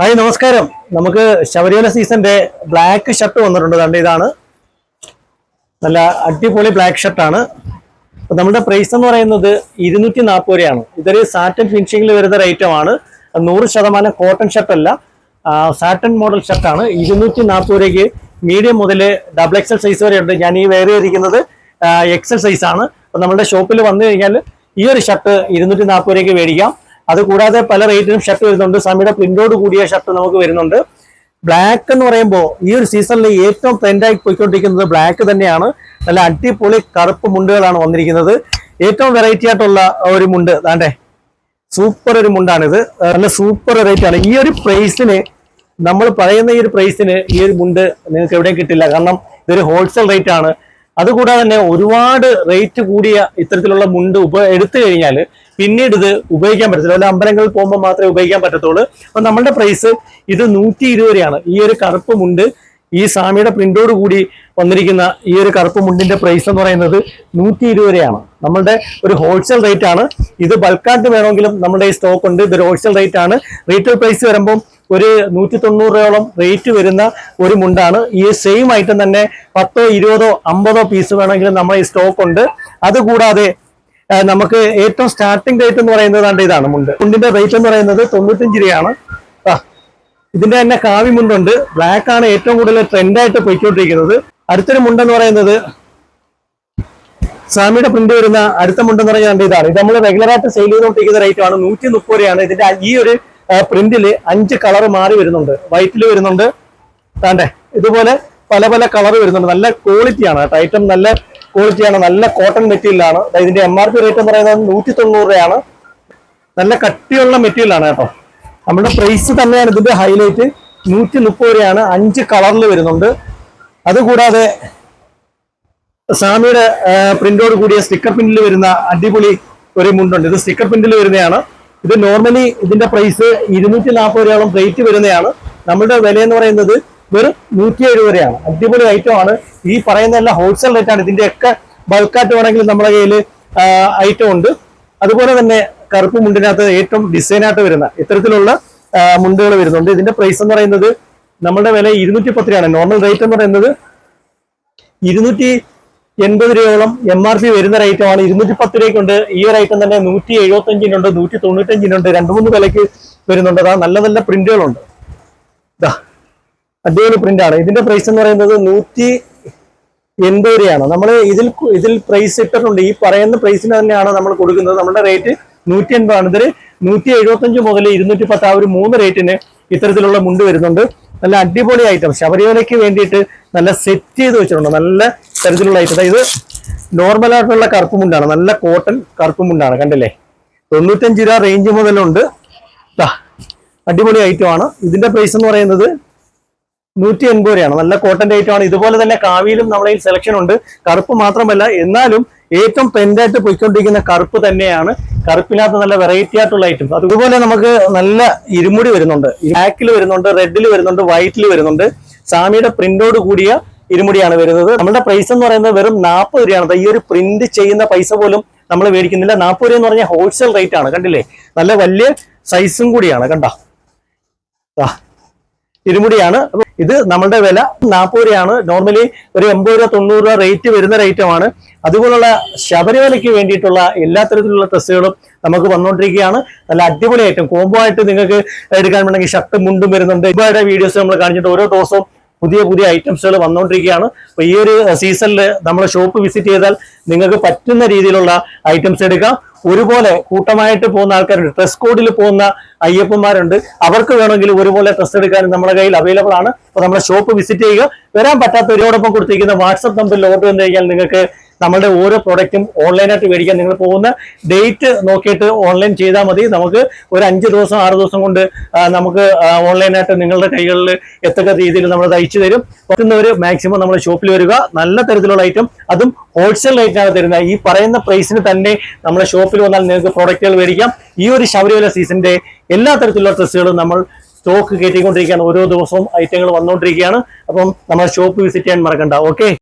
Hi നമസ്കാരം. നമുക്ക് Sabarimala സീസന്റെ black shirt വന്നിട്ടുണ്ട്. കണ്ട് ഇതാണ്. നല്ല അടിപൊളി ബ്ലാക്ക് ഷർട്ടാണ് അപ്പൊ നമ്മുടെ പ്രൈസ് എന്ന് പറയുന്നത് ഇരുന്നൂറ്റി നാൽപ്പത് രൂപയാണ്. ഇതൊരു സാറ്റൻ ഫിനിഷിംഗിൽ വരുന്ന ആണ്. നൂറ് ശതമാനം കോട്ടൺ ഷർട്ടല്ല സാറ്റൻ മോഡൽ ഷർട്ടാണ് ഇരുന്നൂറ്റി നാൽപ്പത് രൂപയ്ക്ക് മീഡിയം മുതൽ ഡബിൾ എക്സൽ സൈസ് വരെ ഉണ്ട്. ഞാൻ ഈ വേറെ ഇരിക്കുന്നത് എക്സൽ സൈസ് ആണ്. നമ്മുടെ ഷോപ്പിൽ വന്നു കഴിഞ്ഞാൽ ഈ ഒരു ഷർട്ട് ഇരുന്നൂറ്റി നാൽപ്പത് രൂപയ്ക്ക് മേടിക്കാം. അത് കൂടാതെ പല റേറ്റിനും ഷർട്ട് വരുന്നുണ്ട്. സമയുടെ പ്രിന്റോട് കൂടിയ ഷർട്ട് നമുക്ക് വരുന്നുണ്ട്. ബ്ലാക്ക് എന്ന് പറയുമ്പോൾ ഈ ഒരു സീസണിൽ ഏറ്റവും ട്രെൻഡായി പോയിക്കൊണ്ടിരിക്കുന്നത് ബ്ലാക്ക് തന്നെയാണ്. നല്ല അടിപൊളി കറുപ്പ് മുണ്ടുകളാണ് വന്നിരിക്കുന്നത്. ഏറ്റവും വെറൈറ്റി ആയിട്ടുള്ള ഒരു മുണ്ട്. താണ്ടേ സൂപ്പർ ഒരു മുണ്ടാണിത്. നല്ല സൂപ്പർ റേറ്റ് ആണ്. ഈ ഒരു പ്രൈസിന് നമ്മൾ പറയുന്ന ഈ ഒരു പ്രൈസിന് ഈ ഒരു മുണ്ട് നിങ്ങൾക്ക് എവിടെയും കിട്ടില്ല. കാരണം ഇതൊരു ഹോൾസെയിൽ റേറ്റ് ആണ്. അതുകൂടാതെ തന്നെ ഒരുപാട് റേറ്റ് കൂടിയ ഇത്തരത്തിലുള്ള മുണ്ട് ഉപ എടുത്തു കഴിഞ്ഞാൽ പിന്നീട് ഇത് ഉപയോഗിക്കാൻ പറ്റത്തില്ല. അല്ല അമ്പലങ്ങളിൽ പോകുമ്പോൾ മാത്രമേ ഉപയോഗിക്കാൻ പറ്റത്തുള്ളൂ. അപ്പൊ നമ്മളുടെ പ്രൈസ് ഇത് നൂറ്റി ഇരുപത് രൂപയാണ്. ഈ ഒരു കറുപ്പ് മുണ്ട് ഈ സാമിയുടെ പ്രിന്റോട് കൂടി വന്നിരിക്കുന്ന ഈ ഒരു കറുപ്പ് മുണ്ടിന്റെ പ്രൈസ് എന്ന് പറയുന്നത് നൂറ്റി ഇരുപത് രൂപയാണ്. നമ്മളുടെ ഒരു ഹോൾസെയിൽ റേറ്റ് ആണ്. ഇത് ബൾക്കായിട്ട് വേണമെങ്കിലും നമ്മുടെ ഈ സ്റ്റോക്ക് ഉണ്ട്. ഇതൊരു ഹോൾസെയിൽ റേറ്റ് ആണ്. റീറ്റെയിൽ പ്രൈസ് വരുമ്പോൾ ഒരു നൂറ്റി തൊണ്ണൂറ് രൂപയോളം റേറ്റ് വരുന്ന ഒരു മുണ്ടാണ്. ഈ സെയിം ഐറ്റം തന്നെ പത്തോ ഇരുപതോ അമ്പതോ പീസ് വേണമെങ്കിലും നമ്മുടെ ഈ സ്റ്റോക്ക് ഉണ്ട്. അതുകൂടാതെ നമുക്ക് ഏറ്റവും സ്റ്റാർട്ടിംഗ് റേറ്റ് എന്ന് പറയുന്നത് ഇതാണ് മുണ്ട്. മുണ്ടിന്റെ റേറ്റ് എന്ന് പറയുന്നത് തൊണ്ണൂറ്റഞ്ച് രൂപയാണ്. ഇതിന്റെ തന്നെ കാവി മുണ്ടുണ്ട്. ബ്ലാക്ക് ആണ് ഏറ്റവും കൂടുതൽ ട്രെൻഡായിട്ട് പോയിക്കൊണ്ടിരിക്കുന്നത്. അടുത്തൊരു മുണ്ടെന്ന് പറയുന്നത് സ്വാമിയുടെ പ്രിന്റ് വരുന്ന അടുത്ത മുണ്ടെന്ന് പറയുന്നത് ഇതാണ്. ഇത് നമ്മൾ റെഗുലർ ആയിട്ട് സെയിൽ ചെയ്തുകൊണ്ടിരിക്കുന്ന റേറ്റ് ആണ്. നൂറ്റി മുപ്പത് രൂപയാണ്. ഇതിന്റെ ഈ ഒരു പ്രിന്റിൽ അഞ്ച് കളർ മാറി വരുന്നുണ്ട്. വൈറ്റിൽ വരുന്നുണ്ട്. താണ്ടേ ഇതുപോലെ പല പല കളർ വരുന്നുണ്ട്. നല്ല ക്വാളിറ്റിയാണ് കേട്ടോ. ഐറ്റം നല്ല ക്വാളിറ്റിയാണ് നല്ല കോട്ടൺ മെറ്റീരിയലാണ് ഇതിന്റെ എം ആർ പി റേറ്റ് എന്ന് പറയുന്നത് നൂറ്റി തൊണ്ണൂറ് രൂപയാണ്. നല്ല കട്ടിയുള്ള മെറ്റീരിയലാണ് കേട്ടോ. നമ്മുടെ പ്രൈസ് തന്നെയാണ് ഇതിന്റെ ഹൈലൈറ്റ് നൂറ്റി മുപ്പത് രൂപയാണ്. അഞ്ച് കളറിൽ വരുന്നുണ്ട്. അതുകൂടാതെ സാമിയുടെ പ്രിന്റോട് കൂടിയ സ്റ്റിക്കർ പ്രിന്റിൽ വരുന്ന അടിപൊളി ഒരു മുണ്ടുണ്ട്. ഇത് സ്റ്റിക്കർ പ്രിന്റിൽ വരുന്നതാണ്. ഇത് നോർമലി ഇതിന്റെ പ്രൈസ് ഇരുന്നൂറ്റി നാൽപ്പത് രൂപയോളം റേറ്റ് വരുന്നതാണ്. നമ്മുടെ വില എന്ന് പറയുന്നത് വെറും നൂറ്റി എഴുപത് രൂപയാണ്. അടിപൊളി ഐറ്റം ആണ്. ഈ പറയുന്ന എല്ലാം ഹോൾസെയിൽ റേറ്റ് ആണ്. ഇതിന്റെ ഒക്കെ ബൾക്കായിട്ട് വേണമെങ്കിൽ നമ്മുടെ കയ്യിൽ ഐറ്റം ഉണ്ട്. അതുപോലെ തന്നെ കറുപ്പ് മുണ്ടിനകത്ത് ഏറ്റവും ഡിസൈനായിട്ട് വരുന്ന ഇത്തരത്തിലുള്ള മുണ്ടുകൾ വരുന്നുണ്ട്. ഇതിന്റെ പ്രൈസ് എന്ന് പറയുന്നത് നമ്മുടെ വില ഇരുന്നൂറ്റി പത്ത് രൂപയാണ്. നോർമൽ റേറ്റ് എന്ന് പറയുന്നത് ഇരുന്നൂറ്റി എൺപത് രൂപയോളം എം ആർ പി വരുന്ന റേറ്റമാണ് ഇരുന്നൂറ്റി പത്ത് രൂപയ്ക്കുണ്ട് ഈ ഒരു ഐറ്റം തന്നെ നൂറ്റി എഴുപത്തി അഞ്ചിനുണ്ട് നൂറ്റി തൊണ്ണൂറ്റഞ്ചിനുണ്ട് രണ്ട് മൂന്ന് വിലയ്ക്ക് വരുന്നുണ്ട്. അതാ നല്ല നല്ല പ്രിന്റുകളുണ്ട് അടിപൊളി പ്രിന്റ് ആണ് ഇതിന്റെ പ്രൈസ് എന്ന് പറയുന്നത് നൂറ്റി എൺപത് രൂപയാണ്. നമ്മൾ ഇതിൽ ഇതിൽ പ്രൈസ് ഇട്ടിട്ടുണ്ട്. ഈ പറയുന്ന പ്രൈസിന് തന്നെയാണ് നമ്മൾ കൊടുക്കുന്നത്. നമ്മുടെ റേറ്റ് നൂറ്റി എൺപതാണ് ഇതിൽ നൂറ്റി എഴുപത്തഞ്ച് മുതൽ ഇരുന്നൂറ്റി പത്ത് ആ ഒരു മൂന്ന് റേറ്റിന് ഇത്തരത്തിലുള്ള മുണ്ട് വരുന്നുണ്ട്. നല്ല അടിപൊളി ഐറ്റം ശബരിമലയ്ക്ക് വേണ്ടിയിട്ട് നല്ല സെറ്റ് ചെയ്ത് വെച്ചിട്ടുണ്ട്. നല്ല തരത്തിലുള്ള ഐറ്റം ഇത് നോർമൽ ആയിട്ടുള്ള കറുപ്പ് മുണ്ടാണ് നല്ല കോട്ടൺ കറുപ്പ് മുണ്ടാണ് കണ്ടില്ലേ? തൊണ്ണൂറ്റഞ്ച് രൂപ റേഞ്ച് മുതലുണ്ട്. അടിപൊളി ഐറ്റം ആണ്. ഇതിന്റെ പ്രൈസ് എന്ന് പറയുന്നത് നൂറ്റി എൺപത് രൂപയാണ്. നല്ല കോട്ടൺ ഐറ്റം ആണ്. ഇതുപോലെ തന്നെ കാവിയിലും കയ്യിൽ സെലക്ഷൻ ഉണ്ട്. കറുപ്പ് മാത്രമല്ല എന്നാലും ഏറ്റവും ട്രെൻഡായിട്ട് പോയിക്കൊണ്ടിരിക്കുന്ന കറുപ്പ് തന്നെയാണ്. കറുപ്പിനകത്ത് നല്ല വെറൈറ്റി ആയിട്ടുള്ള ഐറ്റം അതുപോലെ നമുക്ക് നല്ല ഇരുമുടി വരുന്നുണ്ട്. ബ്ലാക്കിൽ വരുന്നുണ്ട് റെഡിൽ വരുന്നുണ്ട് വൈറ്റിൽ വരുന്നുണ്ട്. സാമിയുടെ പ്രിന്റോട് കൂടിയ ഇരുമുടിയാണ് വരുന്നത്. നമ്മുടെ പ്രൈസ് എന്ന് പറയുന്നത് വെറും നാൽപ്പത് രൂപയാണ്. ഈ ഒരു പ്രിന്റ് ചെയ്യുന്ന പൈസ പോലും നമ്മൾ മേടിക്കുന്നില്ല. നാൽപ്പത് രൂപ എന്ന് പറഞ്ഞാൽ ഹോൾസെയിൽ റേറ്റ് ആണ് കണ്ടില്ലേ? നല്ല വലിയ സൈസും കൂടിയാണ് കണ്ട? ഇരുമുടിയാണ്. ഇത് നമ്മളുടെ വില നാൽപ്പത് രൂപയാണ്. നോർമലി ഒരു എൺപത് രൂപ തൊണ്ണൂറ് രൂപ റേറ്റ് വരുന്ന റേറ്റുമാണ് അതുപോലുള്ള ശബരിമലയ്ക്ക് വേണ്ടിയിട്ടുള്ള എല്ലാ തരത്തിലുള്ള ഡ്രസ്സുകളും നമുക്ക് വന്നുകൊണ്ടിരിക്കുകയാണ് നല്ല അടിപൊളിയായിട്ടും കോംബോ ആയിട്ട് നിങ്ങൾക്ക് എടുക്കാൻ വേണമെങ്കിൽ ഷർട്ടും മുണ്ടും വരുന്നുണ്ട്. ഇപ്പോഴത്തെ വീഡിയോസ് നമ്മൾ കാണിച്ചിട്ട് ഓരോ ദിവസവും പുതിയ പുതിയ ഐറ്റംസുകൾ വന്നുകൊണ്ടിരിക്കുകയാണ് അപ്പൊ ഈ ഒരു സീസണിൽ നമ്മൾ ഷോപ്പ് വിസിറ്റ് ചെയ്താൽ നിങ്ങൾക്ക് പറ്റുന്ന രീതിയിലുള്ള ഐറ്റംസ് എടുക്കാം. ഒരുപോലെ കൂട്ടമായിട്ട് പോകുന്ന ആൾക്കാരുണ്ട്. ഡ്രസ് കോഡിൽ പോകുന്ന അയ്യപ്പന്മാരുണ്ട്. അവർക്ക് വേണമെങ്കിൽ ഒരുപോലെ ഡ്രസ് എടുക്കാനും നമ്മുടെ കയ്യിൽ അവൈലബിൾ ആണ്. അപ്പൊ നമ്മുടെ ഷോപ്പ് വിസിറ്റ് ചെയ്യുക. വരാൻ പറ്റാത്തവരോടൊപ്പം കൊടുത്തിരിക്കുന്ന വാട്സപ്പ് നമ്പറിൽ ഓർഡർ വന്നു കഴിഞ്ഞാൽ നിങ്ങൾക്ക് നമ്മുടെ ഓരോ പ്രോഡക്റ്റും ഓൺലൈനായിട്ട് മേടിക്കാൻ നിങ്ങൾ പോകുന്ന ഡേറ്റ് നോക്കിയിട്ട് ഓൺലൈൻ ചെയ്താൽ മതി. നമുക്ക് ഒരു അഞ്ച് ദിവസം ആറ് ദിവസം കൊണ്ട് നമുക്ക് ഓൺലൈനായിട്ട് നിങ്ങളുടെ കൈകളിൽ എത്തക്ക രീതിയിൽ നമ്മൾ തയ്ച്ചു തരും. പറ്റുന്നവർ മാക്സിമം നമ്മുടെ ഷോപ്പിൽ വരിക. നല്ല തരത്തിലുള്ള ഐറ്റം അതും ഹോൾസെയിൽ റേറ്റിനാണ് തരുന്നത്. ഈ പറയുന്ന പ്രൈസിന് തന്നെ നമ്മുടെ ഷോപ്പിൽ വന്നാൽ നിങ്ങൾക്ക് പ്രോഡക്റ്റുകൾ മേടിക്കാം. ഈ ഒരു ശബരിമല സീസണിന്റെ എല്ലാ തരത്തിലുള്ള ഡ്രസ്സുകളും നമ്മൾ സ്റ്റോക്ക് കയറ്റിക്കൊണ്ടിരിക്കുകയാണ്. ഓരോ ദിവസവും ഐറ്റങ്ങൾ വന്നുകൊണ്ടിരിക്കുകയാണ് അപ്പം നമ്മൾ ഷോപ്പ് വിസിറ്റ് ചെയ്യാൻ മറക്കണ്ട. ഓക്കെ